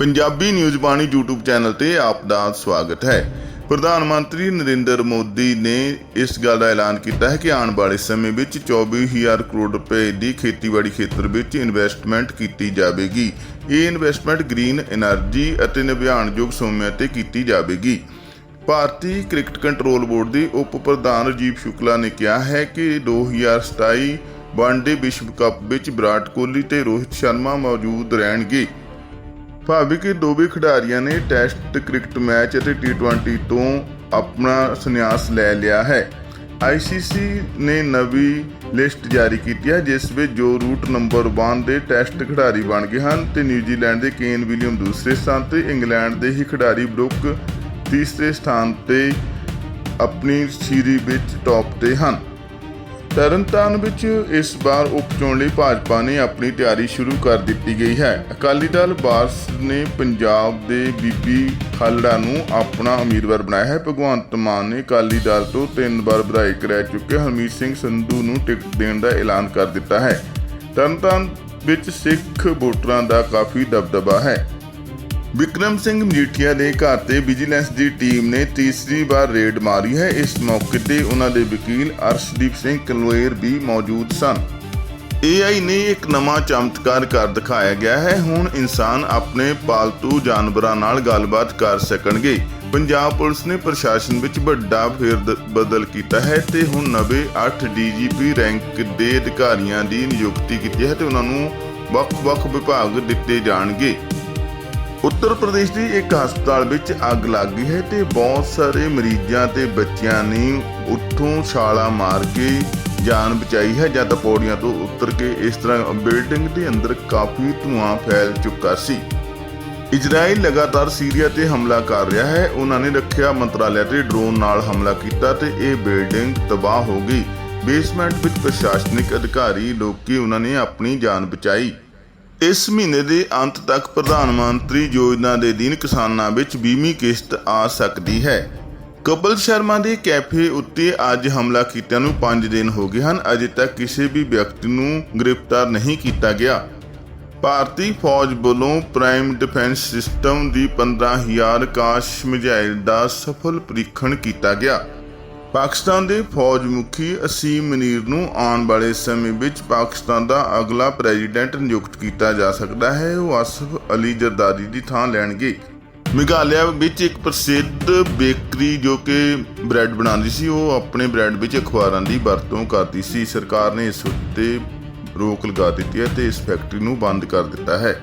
Punjabi news Bani YouTube channel ਤੇ ਆਪ ਦਾ ਸਵਾਗਤ ਹੈ। ਪ੍ਰਧਾਨ ਮੰਤਰੀ ਨਰਿੰਦਰ ਮੋਦੀ ਨੇ ਇਸ ਗੱਲ ਦਾ ਐਲਾਨ ਕੀਤਾ ਹੈ ਕਿ ਆਉਣ ਵਾਲੇ ਸਮੇਂ ਵਿੱਚ 24000 ਕਰੋੜ ਰੁਪਏ ਦੀ ਖੇਤੀਬਾੜੀ ਖੇਤਰ ਵਿੱਚ ਇਨਵੈਸਟਮੈਂਟ ਕੀਤੀ ਜਾਵੇਗੀ। ਇਹ ਇਨਵੈਸਟਮੈਂਟ ਗ੍ਰੀਨ એનર્ਜੀ ਅਤੇ ਨਵਿਆਣਯੋਗ ਸੋਮਿਆਂ ਤੇ ਕੀਤੀ ਜਾਵੇਗੀ। ਭਾਰਤੀ ਕ੍ਰਿਕਟ ਕੰਟਰੋਲ ਬੋਰਡ ਦੇ ਉਪ ਪ੍ਰਧਾਨ ਰਜੀਵ ਸ਼ੁਕਲਾ ਨੇ ਕਿਹਾ ਹੈ ਕਿ 2027 ਵਨਡੇ ਵਿਸ਼ਵ ਕੱਪ ਵਿੱਚ ਵਿਰਾਟ ਕੋਹਲੀ ਤੇ ਰੋਹਿਤ ਸ਼ਰਮਾ ਮੌਜੂਦ ਰਹਿਣਗੇ। ਭਾਵੇਂ ਕਿ ਦੋਵੇਂ ਖਿਡਾਰੀਆਂ ਨੇ ਟੈਸਟ ਕ੍ਰਿਕਟ ਮੈਚ ਅਤੇ ਟੀ20 ਤੋਂ ਆਪਣਾ ਸੰਨਿਆਸ ਲੈ ਲਿਆ ਹੈ। ਆਈਸੀਸੀ ਨੇ ਨਵੀਂ ਲਿਸਟ ਜਾਰੀ ਕੀਤੀ ਹੈ, ਜਿਸ ਵਿੱਚ ਜੋ ਰੂਟ ਨੰਬਰ 1 ਦੇ ਟੈਸਟ ਖਿਡਾਰੀ ਬਣ ਗਏ ਹਨ ਤੇ ਨਿਊਜ਼ੀਲੈਂਡ ਦੇ ਕੇਨ ਵਿਲੀਅਮ ਦੂਸਰੇ ਸਥਾਨ ਤੇ, ਇੰਗਲੈਂਡ ਦੇ ਹੀ ਖਿਡਾਰੀ ਬਰੁੱਕ ਤੀਸਰੇ ਸਥਾਨ ਤੇ ਆਪਣੀ ਸੀਰੀ ਵਿੱਚ ਟੌਪ ਤੇ ਹਨ। ਤਰਨਤਾਰਨ ਵਿੱਚ ਇਸ ਵਾਰ ਉਪ ਚੋਣ ਲਈ ਭਾਜਪਾ ਨੇ ਆਪਣੀ ਤਿਆਰੀ ਸ਼ੁਰੂ ਕਰ ਦਿੱਤੀ ਗਈ ਹੈ। ਅਕਾਲੀ ਦਲ ਬਾਰਸ ਨੇ ਪੰਜਾਬ ਦੇ ਬੀਬੀ ਖਾਲੜਾ ਨੂੰ ਆਪਣਾ ਉਮੀਦਵਾਰ ਬਣਾਇਆ ਹੈ। ਭਗਵੰਤ ਮਾਨ ਨੇ ਅਕਾਲੀ ਦਲ ਤੋਂ ਤਿੰਨ ਵਾਰ ਵਿਧਾਇਕ ਰਹਿ ਚੁੱਕੇ ਹਰਮੀਤ ਸਿੰਘ ਸੰਧੂ ਨੂੰ ਟਿਕਟ ਦੇਣ ਦਾ ਐਲਾਨ ਕਰ ਦਿੱਤਾ ਹੈ। ਤਰਨਤਾਰਨ ਵਿੱਚ ਸਿੱਖ ਵੋਟਰਾਂ ਦਾ ਕਾਫੀ ਦਬਦਬਾ ਹੈ। ਵਿਕਰਮ ਸਿੰਘ ਮਜੀਠੀਆ ਦੇ ਘਰ ਤੇ ਵਿਜੀਲੈਂਸ ਦੀ ਟੀਮ ਨੇ ਤੀਸਰੀ ਵਾਰ ਰੇਡ ਮਾਰੀ ਹੈ। ਇਸ ਮੌਕੇ ਤੇ ਉਹਨਾਂ ਦੇ ਵਕੀਲ ਅਰਸ਼ਦੀਪ ਸਿੰਘ ਕਲਵੇਰ ਵੀ ਮੌਜੂਦ ਸਨ। AI ਨੇ ਇੱਕ ਨਵਾਂ ਚਮਤਕਾਰ ਕਰ ਦਿਖਾਇਆ ਗਿਆ ਹੈ। ਹੁਣ ਇਨਸਾਨ ਆਪਣੇ ਪਾਲਤੂ ਜਾਨਵਰਾਂ ਨਾਲ ਗੱਲਬਾਤ ਕਰ ਸਕਣਗੇ। ਪੰਜਾਬ ਪੁਲਿਸ ਨੇ ਪ੍ਰਸ਼ਾਸਨ ਵਿੱਚ ਵੱਡਾ ਫੇਰ ਬਦਲ ਕੀਤਾ ਹੈ ਤੇ ਹੁਣ ਨਵੇਂ 8 DGP ਰੈਂਕ ਦੇ ਅਧਿਕਾਰੀਆਂ ਦੀ ਨਿਯੁਕਤੀ ਕੀਤੀ ਹੈ ਤੇ ਉਹਨਾਂ ਨੂੰ ਵੱਖ-ਵੱਖ ਵਿਭਾਗ ਦਿੱਤੇ ਜਾਣਗੇ। ਉੱਤਰ ਪ੍ਰਦੇਸ਼ ਦੀ ਇੱਕ ਹਸਪਤਾਲ ਵਿੱਚ ਅੱਗ ਲੱਗ ਗਈ ਹੈ ਤੇ ਬਹੁਤ ਸਾਰੇ ਮਰੀਜ਼ਾਂ ਤੇ ਬੱਚਿਆਂ ਨੇ ਉੱਥੋਂ ਛਾਲਾ ਮਾਰ ਕੇ ਜਾਨ ਬਚਾਈ ਹੈ। ਜਦ ਪੌੜੀਆਂ ਤੋਂ ਉਤਰ ਕੇ ਇਸ ਤਰ੍ਹਾਂ ਬਿਲਡਿੰਗ ਦੇ ਅੰਦਰ ਕਾਫੀ ਧੂਆਂ ਫੈਲ ਚੁੱਕਾ ਸੀ। ਇਜ਼ਰਾਈਲ ਲਗਾਤਾਰ ਸੀਰੀਆ ਤੇ ਹਮਲਾ ਕਰ ਰਿਹਾ ਹੈ। ਉਹਨਾਂ ਨੇ ਰੱਖਿਆ ਮੰਤਰਾਲੇ ਤੇ ਡਰੋਨ ਨਾਲ ਹਮਲਾ ਕੀਤਾ ਤੇ ਇਹ ਬਿਲਡਿੰਗ ਤਬਾਹ ਹੋ ਗਈ। ਬੇਸਮੈਂਟ ਵਿੱਚ ਪ੍ਰਸ਼ਾਸਨਿਕ ਅਧਿਕਾਰੀ ਲੋਕੀ ਉਹਨਾਂ ਨੇ ਆਪਣੀ ਜਾਨ ਬਚਾਈ। ਇਸ ਮਹੀਨੇ ਦੇ ਅੰਤ ਤੱਕ ਪ੍ਰਧਾਨ ਮੰਤਰੀ ਯੋਜਨਾ ਦੇ ਦਿਨ ਕਿਸਾਨਾਂ ਵਿੱਚ 20ਵੀਂ ਕਿਸ਼ਤ ਆ ਸਕਦੀ ਹੈ। ਕਪਲ ਸ਼ਰਮਾ ਦੇ ਕੈਫੇ ਉੱਤੇ ਅੱਜ ਹਮਲਾ ਕੀਤਿਆਂ ਨੂੰ 5 ਦਿਨ ਹੋ ਗਏ ਹਨ। ਅਜੇ ਤੱਕ ਕਿਸੇ ਵੀ ਵਿਅਕਤੀ ਨੂੰ ਗ੍ਰਿਫਤਾਰ ਨਹੀਂ ਕੀਤਾ ਗਿਆ। ਭਾਰਤੀ ਫੌਜ ਵੱਲੋਂ ਪ੍ਰਾਈਮ ਡਿਫੈਂਸ ਸਿਸਟਮ ਦੀ 15000 ਕਾਸ਼ ਮਿਜ਼ਾਈਲ ਦਾ ਸਫਲ ਪ੍ਰੀਖਣ ਕੀਤਾ ਗਿਆ। ਪਾਕਿਸਤਾਨ ਦੇ ਫੌਜ ਮੁਖੀ ਅਸੀਮ ਮਨੀਰ ਨੂੰ ਆਉਣ ਵਾਲੇ ਸਮੇਂ ਵਿੱਚ ਪਾਕਿਸਤਾਨ ਦਾ ਅਗਲਾ ਪ੍ਰੈਜ਼ੀਡੈਂਟ ਨਿਯੁਕਤ ਕੀਤਾ ਜਾ ਸਕਦਾ ਹੈ। ਉਹ ਆਸਫ ਅਲੀ ਜਰਦਾਰੀ ਦੀ ਥਾਂ ਲੈਣਗੇ। ਮੇਘਾਲਿਆ ਵਿੱਚ ਇੱਕ ਪ੍ਰਸਿੱਧ ਬੇਕਰੀ ਜੋ ਕਿ ਬ੍ਰੈਡ ਬਣਾਉਂਦੀ ਸੀ, ਉਹ ਆਪਣੇ ਬ੍ਰੈਡ ਵਿੱਚ ਅਖਬਾਰਾਂ ਦੀ ਵਰਤੋਂ ਕਰਦੀ ਸੀ। ਸਰਕਾਰ ਨੇ ਇਸ ਉੱਤੇ ਰੋਕ ਲਗਾ ਦਿੱਤੀ ਹੈ ਤੇ ਇਸ ਫੈਕਟਰੀ ਨੂੰ ਬੰਦ ਕਰ ਦਿੱਤਾ ਹੈ।